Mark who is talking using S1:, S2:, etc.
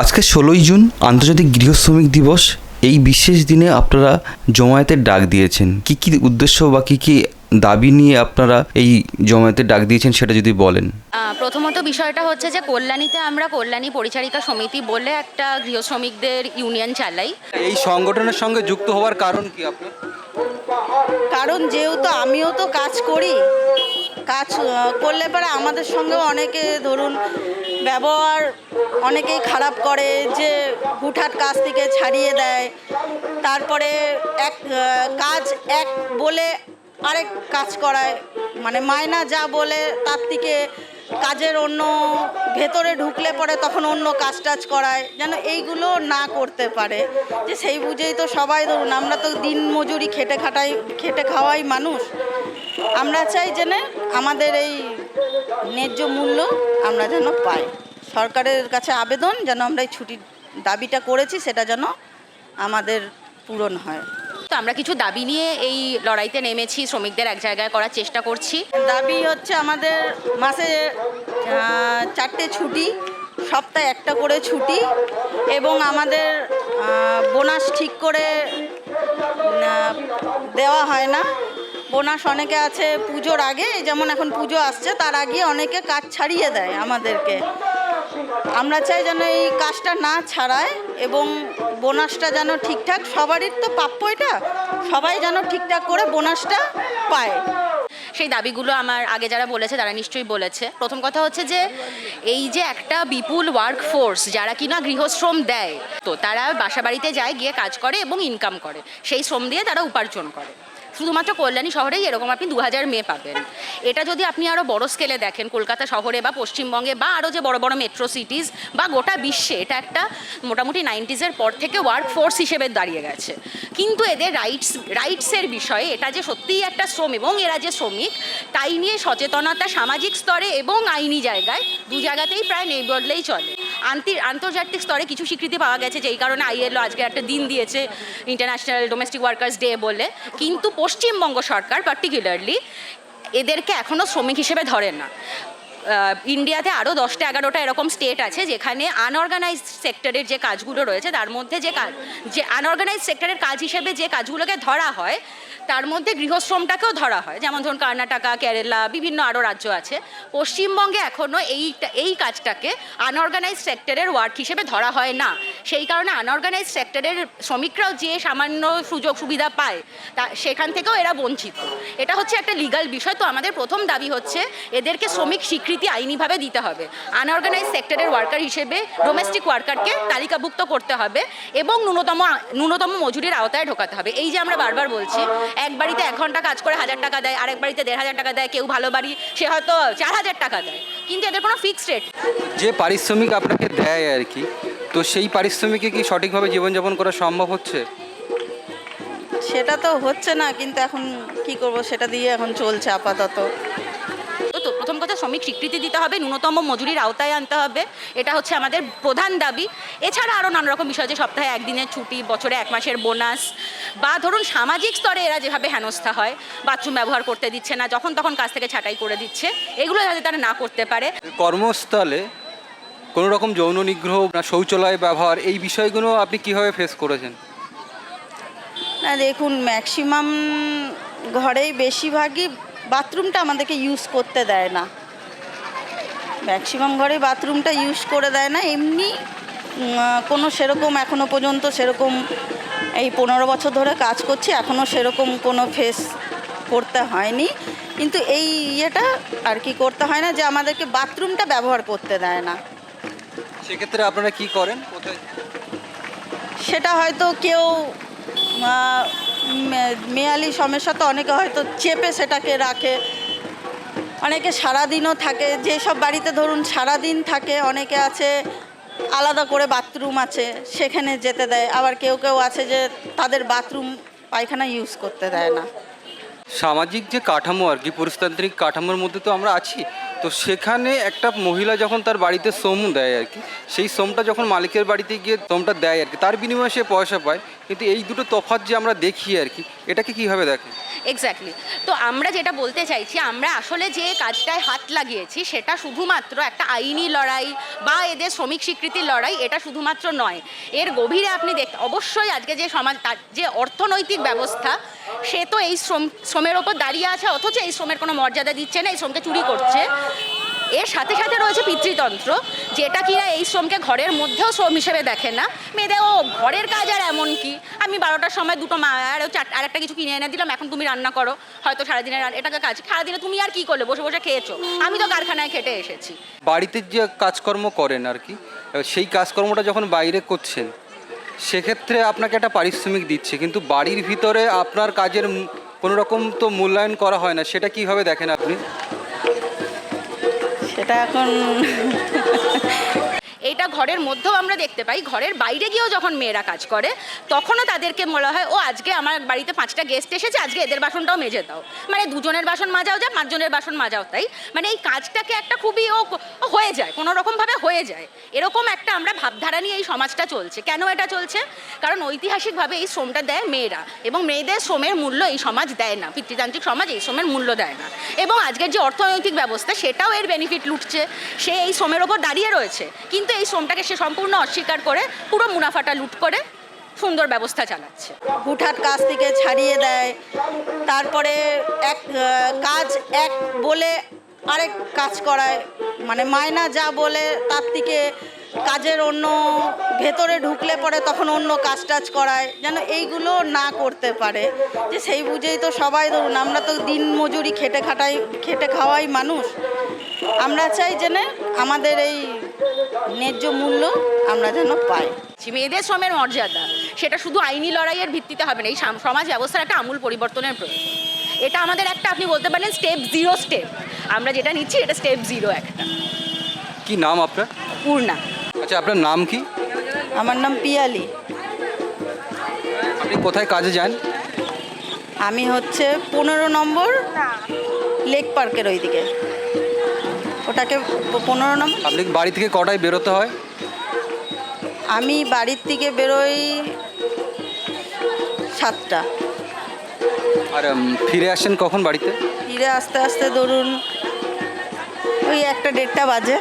S1: আজকে ষোলোই জুন আন্তর্জাতিক গৃহ শ্রমিক দিবস। এই বিশেষ দিনে আপনারা জমায়েতের ডাক দিয়েছেন। কি কি উদ্দেশ্য বা কি কি দাবি নিয়ে আপনারা এই জমায়েতের ডাক দিয়েছেন সেটা যদি বলেন।
S2: প্রথমত বিষয়টা হচ্ছে যে কল্যাণীতে আমরা কল্যাণী পরিচারিকা সমিতি বলে একটা গৃহ শ্রমিকদের ইউনিয়ন চালাই।
S1: এই সংগঠনের সঙ্গে যুক্ত হওয়ার কারণ কি
S3: কারণ যেহেতু আমিও তো কাজ করি কাজ করলে পরে আমাদের সঙ্গেও অনেকে ধরুন ব্যবহার অনেকেই খারাপ করে যে হুটহাট কাজ থেকে ছাড়িয়ে দেয়। তারপরে এক কাজ এক বলে আরেক কাজ করায়। মানে মায়না যা বলে তার থেকে কাজের অন্য ভেতরে ঢুকলে পরে তখন অন্য কাজ টাজ করায়। যেন এইগুলো না করতে পারে। যে সেই বুঝেই তো সবাই ধরুন, আমরা তো দিন মজুরি খেটে খাটাই, খেটে খাওয়াই মানুষ। আমরা চাই যেন আমাদের এই ন্যায্য মূল্য আমরা যেন পাই। সরকারের কাছে আবেদন যেন আমরা এই ছুটির দাবিটা করেছি সেটা যেন আমাদের পূরণ হয়।
S2: তো আমরা কিছু দাবি নিয়ে এই লড়াইতে নেমেছি শ্রমিকদের এক জায়গায় করার চেষ্টা করছি।
S3: দাবি হচ্ছে আমাদের মাসে চারটে ছুটি সপ্তাহে একটা করে ছুটি এবং আমাদের বোনাস ঠিক করে দেওয়া হয় না। বোনাস অনেকে আছে পুজোর আগে যেমন এখন পুজো আসছে, তার আগে অনেকে কাজ ছাড়িয়ে দেয় আমাদেরকে। আমরা চাই যেন এই কাজটা না ছাড়ায় এবং বোনাসটা যেন ঠিকঠাক, সবারই তো প্রাপ্য এটা, সবাই যেন ঠিকঠাক করে বোনাসটা পায়।
S2: সেই দাবিগুলো আমার আগে যারা বলেছে, তারা নিশ্চয়ই বলেছে। প্রথম কথা হচ্ছে যে, এই যে একটা বিপুল ওয়ার্ক ফোর্স যারা কিনা গৃহশ্রম দেয়, তো তারা বাসা বাড়িতে যায়, গিয়ে কাজ করে এবং ইনকাম করে। সেই শ্রম দিয়ে তারা উপার্জন করে। শুধুমাত্র কল্যাণী শহরেই এরকম আপনি দু হাজার মেয়ে পাবেন। এটা যদি আপনি আরও বড় স্কেলে দেখেন, কলকাতা শহরে বা পশ্চিমবঙ্গে বা আরও যে বড় বড় মেট্রো সিটিজ বা গোটা বিশ্বে, এটা একটা মোটামুটি নাইনটিজের পর থেকে ওয়ার্ক ফোর্স হিসেবে দাঁড়িয়ে গেছে। কিন্তু এদের রাইটস রাইটসের বিষয়ে এটা যে সত্যিই একটা শ্রম এবং এরা যে শ্রমিক, তাই নিয়ে সচেতনতা সামাজিক স্তরে এবং আইনি জায়গায় দু জায়গাতেই প্রায় নেই বললেই চলে। আন্তর্জাতিক স্তরে কিছু স্বীকৃতি পাওয়া গেছে, যেই কারণে আইএলও আজকে একটা দিন দিয়েছে ইন্টারন্যাশনাল ডোমেস্টিক ওয়ার্কার্স ডে বলে। কিন্তু পশ্চিমবঙ্গ সরকার পার্টিকুলারলি এদেরকে এখনও শ্রমিক হিসেবে ধরে না। ইন্ডিয়াতে আরও দশটা এগারোটা এরকম স্টেট আছে যেখানে আনঅর্গানাইজ সেক্টরের যে কাজগুলো রয়েছে, তার মধ্যে যে কাজ যে আনঅর্গানাইজ সেক্টরের কাজ হিসেবে যে কাজগুলোকে ধরা হয়, তার মধ্যে গৃহশ্রমটাকেও ধরা হয়। যেমন ধরুন কর্ণাটকা, কেরালা, বিভিন্ন আরও রাজ্য আছে। পশ্চিমবঙ্গে এখনও এই এই কাজটাকে আনঅর্গানাইজ সেক্টরের ওয়ার্ক হিসেবে ধরা হয় না। সেই কারণে আনঅর্গানাইজ সেক্টরের শ্রমিকরাও যে সামান্য সুযোগ সুবিধা পায়, তা সেখান থেকেও এরা বঞ্চিত। এটা হচ্ছে একটা লিগাল বিষয়। তো আমাদের প্রথম দাবি হচ্ছে, এদেরকে শ্রমিক স্বীকৃতি আইনিভাবে দিতে হবে। আনঅর্গানাইজ সেক্টরের ওয়ার্কার হিসেবে ডোমেস্টিক ওয়ার্কারকে তালিকাভুক্ত করতে হবে এবং ন্যূনতম ন্যূনতম মজুরির আওতায় ঢোকাতে হবে। এই যে আমরা বারবার বলছি এক বাড়িতে এক ঘণ্টা কাজ করে হাজার টাকা দেয় আরেক বাড়িতে দেড় হাজার টাকা দেয় কেউ ভালো বাড়ি সে হয়তো চার হাজার টাকা দেয়। কিন্তু এদের কোনো ফিক্সড রেট
S4: যে পারিশ্রমিক আপনাকে দেয় আর কি তো সেই পারিশ্রমিকে কি সঠিকভাবে জীবনযাপন করা সম্ভব হচ্ছে?
S3: সেটা তো হচ্ছে না কিন্তু এখন কি করব সেটা দিয়ে এখন চলছে আপাতত।
S2: কথা শ্রমিক স্বীকৃতি দিতে হবে ন্যূনতম মজুরির আওতায় আনতে হবে এটা হচ্ছে আমাদের প্রধান দাবি। এছাড়া আরও নানা রকম বিষয় আছে সপ্তাহে একদিনের ছুটি বছরে এক মাসের বোনাস বা ধরুন সামাজিক স্তরে এরা যেভাবে হেনস্থা হয় বাথরুম ব্যবহার করতে দিচ্ছে না যখন তখন কাজ থেকে ছাঁটাই করে দিচ্ছে এগুলো যাতে তারা না করতে পারে।
S4: কর্মস্থলে কোনো রকম যৌন নিগ্রহ না শৌচালয় ব্যবহার এই বিষয়গুলো আপনি কীভাবে ফেস করেছেন?
S3: না দেখুন ম্যাক্সিমাম ঘরেই বেশিরভাগই বাথরুমটা আমাদেরকে ইউজ করতে দেয় না। ম্যাক্সিমাম ঘরে বাথরুমটা ইউজ করে দেয় না। এমনি কোনো সেরকম এখনও পর্যন্ত সেরকম এই পনেরো বছর ধরে কাজ করছি এখনও সেরকম কোনো ফেস করতে হয়নি। কিন্তু এই ইয়েটা আর কি করতে হয় না যে আমাদেরকে বাথরুমটা ব্যবহার করতে দেয় না।
S4: সেক্ষেত্রে আপনারা কি করেন?
S3: সেটা হয়তো কেউ মেয়ালি সমস্যা তো অনেকে হয়তো চেপে সেটাকে রাখে। অনেকে সারাদিনও থাকে। যেসব বাড়িতে ধরুন সারাদিন থাকে, অনেকে আছে, আলাদা করে বাথরুম আছে, সেখানে যেতে দেয়। আবার কেউ কেউ আছে যে তাদের বাথরুম পায়খানা ইউজ করতে দেয় না।
S4: সামাজিক যে কাঠামো আর কি, পুরুষতান্ত্রিক কাঠামোর মধ্যে তো আমরা আছি তো সেখানে একটা মহিলা যখন তার বাড়িতে শ্রম দেয় আর কি, সেই শ্রমটা যখন মালিকের বাড়িতে গিয়ে শ্রমটা দেয় আর কি, তার বিনিময়ে সে পয়সা পায়। কিন্তু এই দুটো তফাৎ যে আমরা দেখি আর কি, এটাকে কীভাবে দেখে?
S2: এক্স্যাক্টলি তো আমরা যেটা বলতে চাইছি, আমরা আসলে যে কাজটায় হাত লাগিয়েছি, সেটা শুধুমাত্র একটা আইনি লড়াই বা এদের শ্রমিক স্বীকৃতির লড়াই, এটা শুধুমাত্র নয়। এর গভীরে আপনি দেখ, অবশ্যই আজকে যে সমাজ, তার যে অর্থনৈতিক ব্যবস্থা, সে তো এই শ্রম, শ্রমের ওপর দাঁড়িয়ে আছে, অথচ এই শ্রমের কোনো মর্যাদা দিচ্ছে না, এই শ্রমকে চুরি করছে। এর সাথে সাথে রয়েছে পিতৃতন্ত্র, যেটা কিনা এই শ্রমকে ঘরের মধ্যেও শ্রম হিসেবে দেখে না। মেয়েদের, ও, ঘরের কাজ আর এমন কি? আমি বারোটার সময় দুটো মা আর চার, আর একটা কিছু কিনে এনে দিলাম, এখন তুমি রান্না করো। হয়তো সারাদিনের রান- এটাকে কাজ, সারাদিনে তুমি আর কি করলে? বসে বসে খেয়েছো। আমি তো কারখানায় খেটে এসেছি।
S4: বাড়িতে যে কাজকর্ম করেন আর কি সেই কাজকর্মটা যখন বাইরে করছেন, সেক্ষেত্রে আপনাকে একটা পারিশ্রমিক দিচ্ছে। কিন্তু বাড়ির ভিতরে আপনার কাজের কোনো রকম তো মূল্যায়ন করা হয় না, সেটা কীভাবে দেখেন আপনি?
S3: সেটা এখন
S2: ঘরের মধ্যেও আমরা দেখতে পাই, ঘরের বাইরে গিয়েও যখন মেয়েরা কাজ করে, তখনও তাদেরকে বলা হয়, ও, আজকে আমার বাড়িতে পাঁচটা গেস্ট এসেছে, আজকে এদের বাসনটাও মেজে দাও। মানে দুজনের বাসন মাজাও যায়, পাঁচজনের বাসন মাজাও তাই। মানে এই কাজটাকে একটা খুবই ও হয়ে যায়, কোনো রকমভাবে হয়ে যায়। এরকম একটা আমরা ভাবধারা নিয়ে এই সমাজটা চলছে। কেন এটা চলছে? কারণ ঐতিহাসিকভাবে এই শ্রমটা দেয় মেয়েরা এবং মেয়েদের শ্রমের মূল্য এই সমাজ দেয় না। পিতৃতান্ত্রিক সমাজ এই শ্রমের মূল্য দেয় না। এবং আজকের যে অর্থনৈতিক ব্যবস্থা, সেটাও এর বেনিফিট লুটছে। সে এই শ্রমের ওপর দাঁড়িয়ে রয়েছে। কিন্তু এই শ্রমটাকে সে সম্পূর্ণ অস্বীকার করে, পুরো মুনাফাটা লুট করে, সুন্দর ব্যবস্থা চালাচ্ছে।
S3: হুঠাৎ কাজ থেকে ছাড়িয়ে দেয়। তারপরে এক কাজ এক বলে আরেক কাজ করায়। মানে মায়না যা বলে, তার থেকে কাজের অন্য ভেতরে ঢুকলে পরে তখন অন্য কাজ টাজ করায়। যেন এইগুলো না করতে পারে। যে সেই বুঝেই তো সবাই ধরুন, আমরা তো দিন মজুরি খেটে খাটাই, খেটে খাওয়াই মানুষ। আমরা চাই যেন আমাদের এই ন্যায্য মূল্য আমরা যেন পাই।
S2: মেয়েদের শ্রমের মর্যাদা সেটা শুধু আইনি লড়াইয়ের ভিত্তিতে হবে না এই সমাজ ব্যবস্থার একটা আমূল পরিবর্তনের প্রয়োজন। এটা আমাদের একটা আপনি বলতে পারেন স্টেপ জিরো স্টেপ আমরা যেটা নিচ্ছি এটা স্টেপ জিরো একটা।
S4: কি নাম আপনার?
S2: পূর্ণা।
S4: আচ্ছা আপনার নাম কি?
S3: আমার নাম পিয়ালি।
S4: আপনি কোথায় কাজে যান?
S3: আমি হচ্ছে পনেরো নম্বর লেক পার্কের ওইদিকে। ওটাকে পনেরো নম্বর।
S4: আপনি বাড়ি থেকে কটায় বেরোতে হয়?
S3: আমি বাড়ির থেকে বেরোই সাতটা।
S4: আর উম, ফিরে আসেন কখন বাড়িতে?
S3: ফিরে আসতে আসতে ধরুন ওই একটা দেড়টা বাজে।